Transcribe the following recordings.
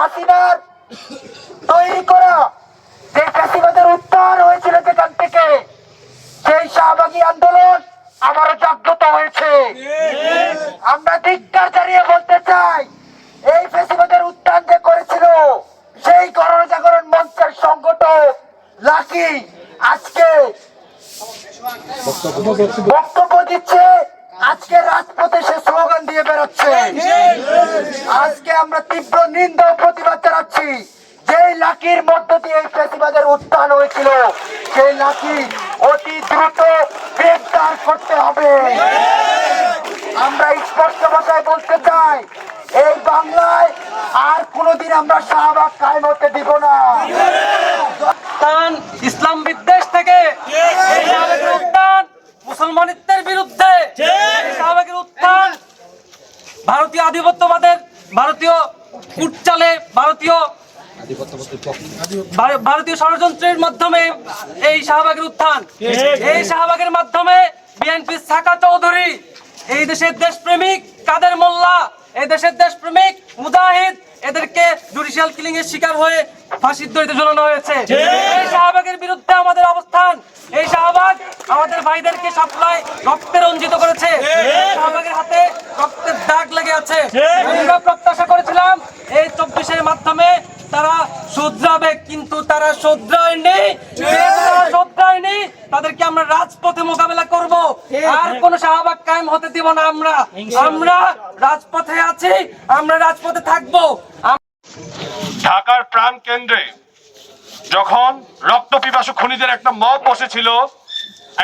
হাসিনার তৈরি করা যে চাষিবাদের উত্থান হয়েছিল যেখান থেকে, সেই শাহবাগী আন্দোলন আবারও জাগ্রত হয়েছে। আমরা ধিক্কার জানিয়ে বলতে চাই, এই ফেসিবাদের উত্থান যে করেছিল, সেই গণজাগরণ মঞ্চের সংগঠক লাকি আজকে বক্তব্য দিচ্ছে আজকে রাজপথে সে স্লোগান দিয়ে বেরোচ্ছে আজকে আমরা তীব্র নিন্দা প্রতিবাদ জানাচ্ছি। যেই লাকির মধ্য দিয়ে এই ফেসিবাদের উত্থান হয়েছিল, সেই লাকি অতি দ্রুত গ্রেফতার করতে হবে। আমরা স্পষ্ট ভাষায় বলতে চাই, এই বাংলায় আর কোনোদিন আমরা শাহবাগ কায়েম হতে দিব না উত্থান ইসলাম বিদ্বেষ থেকে এই শাহবাগের উত্থান মুসলমানিত্বের বিরুদ্ধে এই শাহবাগের উত্থান ভারতীয় আধিপত্যবাদের, ভারতীয় কুটচালে, ভারতীয় ভারতীয় ষড়যন্ত্রের মাধ্যমে এই শাহবাগের উত্থান। এই শাহবাগের মাধ্যমে বিএনপি সাকা চৌধুরী, এই দেশের দেশপ্রেমিক কাদের মোল্লা, এই দেশের দেশপ্রেমিক মুজাহিদ, এদেরকে জুডিশিয়াল কিলিং এর শিকার হয়ে ফাঁসির দড়িতে ঝুলানো হয়েছে। এই শাহবাগের বিরুদ্ধে আমাদের অবস্থান, এই শাহবাগ আমাদের ভাইদেরকে সাপ্লাই রক্তে রঞ্জিত করেছে। শাহবাগের হাতে রক্তের দাগ লেগে আছে। আমরা প্রত্যাশা করেছিলাম এই চব্বিশের মাধ্যমে তারা শুধরাবে কিন্তু তারা শুধরায়নি। শুধরায়নি তাদেরকে আমরা রাজপথে মোকাবেলা করব। আর কোন শাহবাগ কায়েম হতে দিব না আমরা। আমরা রাজপথে আছি আমরা রাজপথে থাকব। ঢাকার প্রাণ কেন্দ্রে যখন রক্ত পিপাসু খুনিদের একটা মব বসেছিল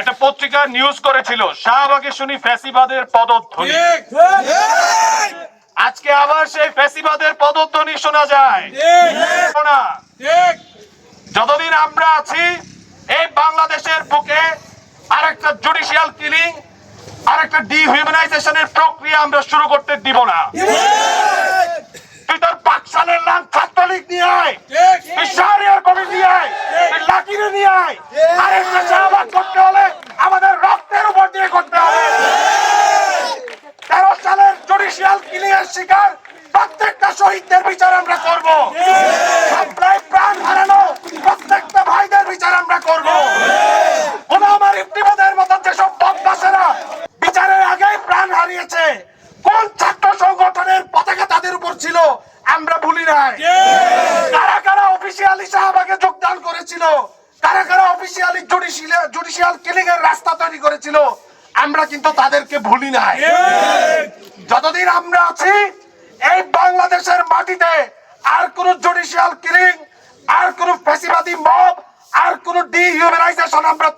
একটা পত্রিকা নিউজ করেছিল শাহবাগে শুনি ফ্যাসিবাদের পদধ্বনি। আজকে আবার সেই ফ্যাসিবাদের পদধ্বনি শোনা যায়। যতদিন আমরা আছি এই বাংলাদেশের বুকে আরেকটা জুডিশিয়াল কিলিং আরেকটা ডিহিউম্যানাইজেশনের প্রক্রিয়া আমরা শুরু করতে দিব না। তুই তোর পাকশালের নাম ছাত্রলীগ নিয়ে আয় তুই শাহরিয়ার কমিটি নিয়ে আয় তুই লাকিরে নিয়ে আয় আরেকটা শাহবাগ করতে হলে আমাদের রক্তের উপর দিয়ে করতে হবে তেরো সালের জুডিশিয়াল কিলিং এর শিকার প্রত্যেকটা শহীদদের বিচার আমরা করব। সাপ্লাই প্রাণ হারানো প্রত্যেকটা ভাইদের বিচার আমরা করব। আমার ইফতিবাদের মতো যেসব বদমাসেরা বিচারের আগেই প্রাণ হারিয়েছে, কোন ছাত্র সংগঠনের পতাকা তাদের উপর ছিল, আমরা ভুলি নাই। কারা কারা অফিসিয়ালি শাহবাগে যোগদান করেছিল, কারা কারা অফিসিয়ালি জুডিশিয়াল জুডিশিয়াল কিলিং এর রাস্তা তৈরি করেছিল, আমরা কিন্তু তাদেরকে ভুলি নাই। যতদিন আমরা আছি এই বাংলাদেশের মাটিতে আর কোন জুডিশিয়াল কিলিং আর কোন ফ্যাসিবাদী মব আর কোন ডিহিউম্যানাইজেশন আমরা